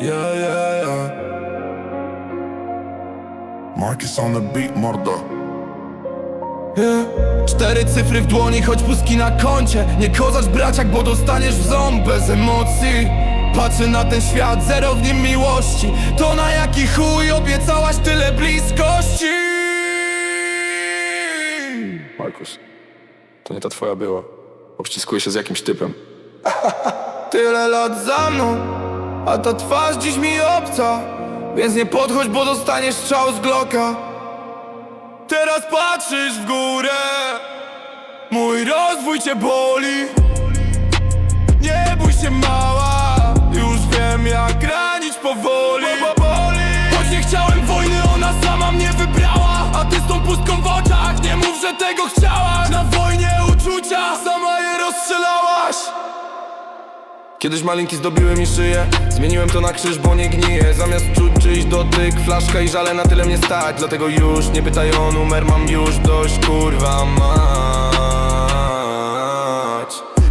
Yeah, yeah, yeah. Marcus on the beat, mordo. Yeah. Cztery cyfry w dłoni, choć pustki na koncie Nie kozacz braciak, bo dostaniesz w ząb bez emocji Patrzę na ten świat, zero w nim miłości To na jaki chuj obiecałaś tyle bliskości Markus, to nie ta twoja była. Obściskuje się z jakimś typem. Tyle lat za mną, a ta twarz dziś mi obca Więc nie podchodź, bo dostaniesz strzał z Glocka. Teraz patrzysz w górę Mój rozwój cię boli Kiedyś malinki zdobiły mi szyję Zmieniłem to na krzyż, bo nie gnije Zamiast czuć czyjś dotyk, flaszka i żale na tyle mnie stać. Dlatego już nie pytaj o numer, mam już dość kurwa mać.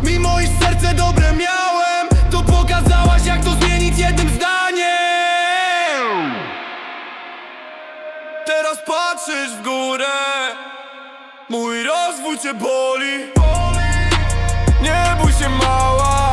Mimo iż serce dobre miałem To pokazałaś jak to zmienić jednym zdaniem. Teraz patrzysz w górę Mój rozwój cię boli. Nie bój się mała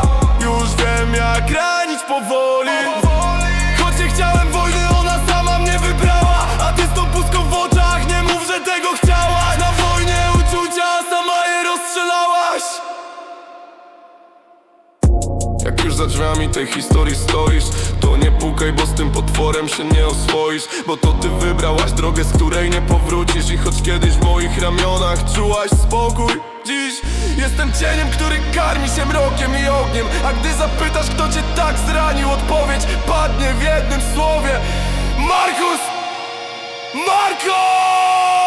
już za drzwiami tej historii stoisz. To nie pukaj, bo z tym potworem się nie oswoisz. Bo to ty wybrałaś drogę, z której nie powrócisz. I choć kiedyś w moich ramionach czułaś spokój Dziś jestem cieniem, który karmi się mrokiem i ogniem. A gdy zapytasz, kto cię tak zranił Odpowiedź padnie w jednym słowie. Markus! Marko!